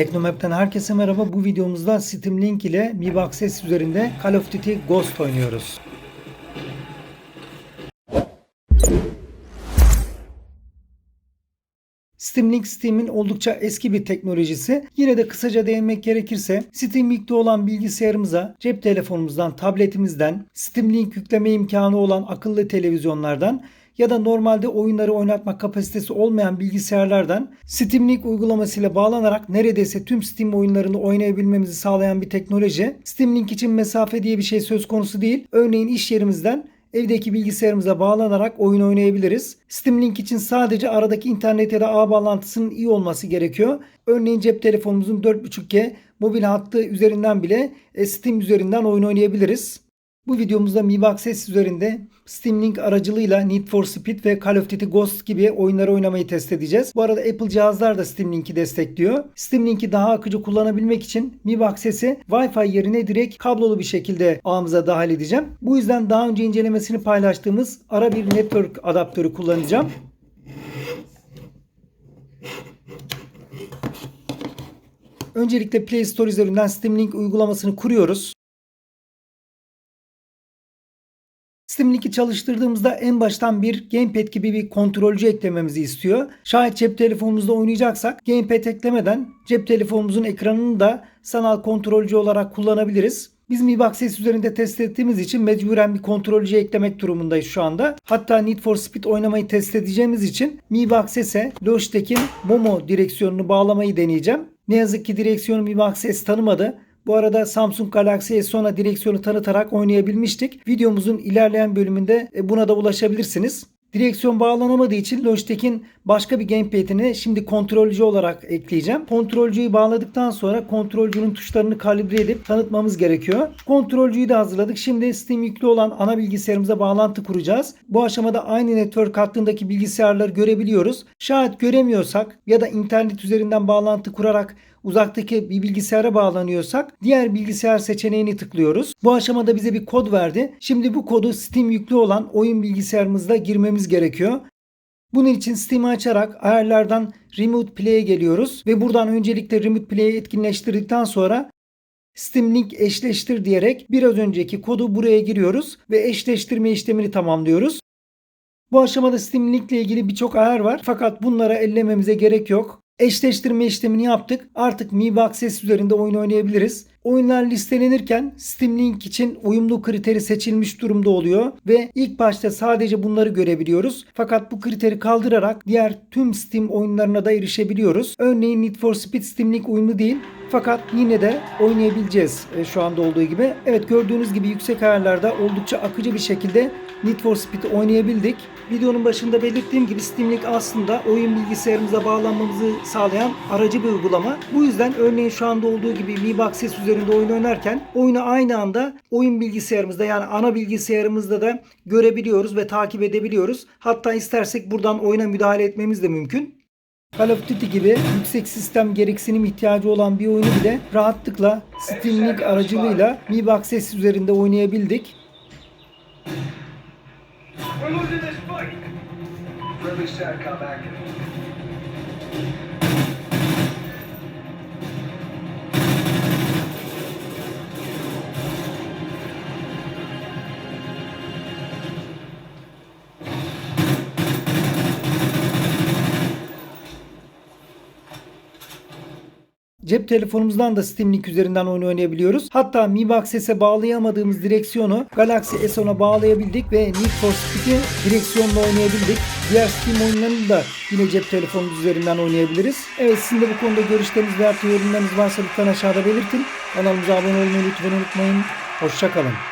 Teknomap'ten herkese merhaba. Bu videomuzda Steam Link ile MIB Access üzerinde Call of Duty Ghost oynuyoruz. Steam Link Steam'in oldukça eski bir teknolojisi. Yine de kısaca değinmek gerekirse Steam Link'te olan bilgisayarımıza, cep telefonumuzdan, tabletimizden, Steam Link yükleme imkanı olan akıllı televizyonlardan ya da normalde oyunları oynatma kapasitesi olmayan bilgisayarlardan Steam Link uygulamasıyla bağlanarak neredeyse tüm Steam oyunlarını oynayabilmemizi sağlayan bir teknoloji. Steam Link için mesafe diye bir şey söz konusu değil. Örneğin iş yerimizden evdeki bilgisayarımıza bağlanarak oyun oynayabiliriz. Steam Link için sadece aradaki internet ya da ağ bağlantısının iyi olması gerekiyor. Örneğin cep telefonumuzun 4.5G mobil hattı üzerinden bile e, Steam üzerinden oyun oynayabiliriz. Bu videomuzda MIB Access üzerinde Steam Link aracılığıyla Need for Speed ve Call of Duty Ghost gibi oyunları oynamayı test edeceğiz. Bu arada Apple cihazlar da Steam Link'i destekliyor. Steam Link'i daha akıcı kullanabilmek için MIB Access'i Wi-Fi yerine direkt kablolu bir şekilde ağımıza dahil edeceğim. Bu yüzden daha önce incelemesini paylaştığımız ara bir network adaptörü kullanacağım. Öncelikle Play Store üzerinden Steam Link uygulamasını kuruyoruz. Steam Link'i çalıştırdığımızda en baştan bir Gamepad gibi bir kontrolcü eklememizi istiyor. Şayet cep telefonumuzda oynayacaksak Gamepad eklemeden cep telefonumuzun ekranını da sanal kontrolcü olarak kullanabiliriz. Biz MIB Access üzerinde test ettiğimiz için mecburen bir kontrolcü eklemek durumundayız şu anda. Hatta Need for Speed oynamayı test edeceğimiz için MIB Access'e Logitech'in Momo direksiyonunu bağlamayı deneyeceğim. Ne yazık ki direksiyonu MIB Access tanımadı. Bu arada Samsung Galaxy S10'a direksiyonu tanıtarak oynayabilmiştik. Videomuzun ilerleyen bölümünde e, buna da ulaşabilirsiniz. Direksiyon bağlanamadığı için Logitech'in başka bir gamepad'ini şimdi kontrolcü olarak ekleyeceğim. Kontrolcüyü bağladıktan sonra kontrolcünün tuşlarını kalibre edip tanıtmamız gerekiyor. Kontrolcüyü de hazırladık. Şimdi Steam yüklü olan ana bilgisayarımıza bağlantı kuracağız. Bu aşamada aynı network hattındaki bilgisayarları görebiliyoruz. Şayet göremiyorsak ya da internet üzerinden bağlantı kurarak uzaktaki bir bilgisayara bağlanıyorsak diğer bilgisayar seçeneğini tıklıyoruz. Bu aşamada bize bir kod verdi. Şimdi bu kodu Steam yüklü olan oyun bilgisayarımızda girmemiz gerekiyor. Bunun için Steam'i açarak ayarlardan Remote Play'e geliyoruz ve buradan öncelikle Remote Play'i etkinleştirdikten sonra Steam Link eşleştir diyerek biraz önceki kodu buraya giriyoruz ve eşleştirme işlemini tamamlıyoruz. Bu aşamada Steam Link ile ilgili birçok ayar var fakat bunlara ellememize gerek yok. Eşleştirme işlemini yaptık. Artık MIB Access üzerinde oyun oynayabiliriz. Oyunlar listelenirken Steam Link için uyumlu kriteri seçilmiş durumda oluyor ve ilk başta sadece bunları görebiliyoruz. Fakat bu kriteri kaldırarak diğer tüm Steam oyunlarına da erişebiliyoruz. Örneğin Need for Speed Steam Link uyumlu değil. Fakat yine de oynayabileceğiz e, şu anda olduğu gibi. Evet gördüğünüz gibi yüksek ayarlarda oldukça akıcı bir şekilde Need for Speed oynayabildik. Videonun başında belirttiğim gibi Steam Link aslında oyun bilgisayarımıza bağlanmamızı sağlayan aracı bir uygulama. Bu yüzden örneğin şu anda olduğu gibi MIB Access üzerinde oyun oynarken oyunu aynı anda oyun bilgisayarımızda yani ana bilgisayarımızda da görebiliyoruz ve takip edebiliyoruz. Hatta istersek buradan oyuna müdahale etmemiz de mümkün. Call of Duty gibi yüksek sistem gereksinim ihtiyacı olan bir oyunu bile rahatlıkla Steam Link aracılığıyla MIB Access üzerinde oynayabildik. We're losing this fight. Friendly SATCOM active. Cep telefonumuzdan da Steam Link üzerinden oyun oynayabiliyoruz. Hatta MIB Access'e bağlayamadığımız direksiyonu Galaxy S10'a bağlayabildik ve Need for Speed'i direksiyonla oynayabildik. Diğer Steam oyunlarını da yine cep telefonumuz üzerinden oynayabiliriz. Evet sizin de bu konuda görüşleriniz veya yorumlarınız varsa lütfen aşağıda belirtin. Kanalımıza abone olmayı lütfen unutmayın. Hoşçakalın.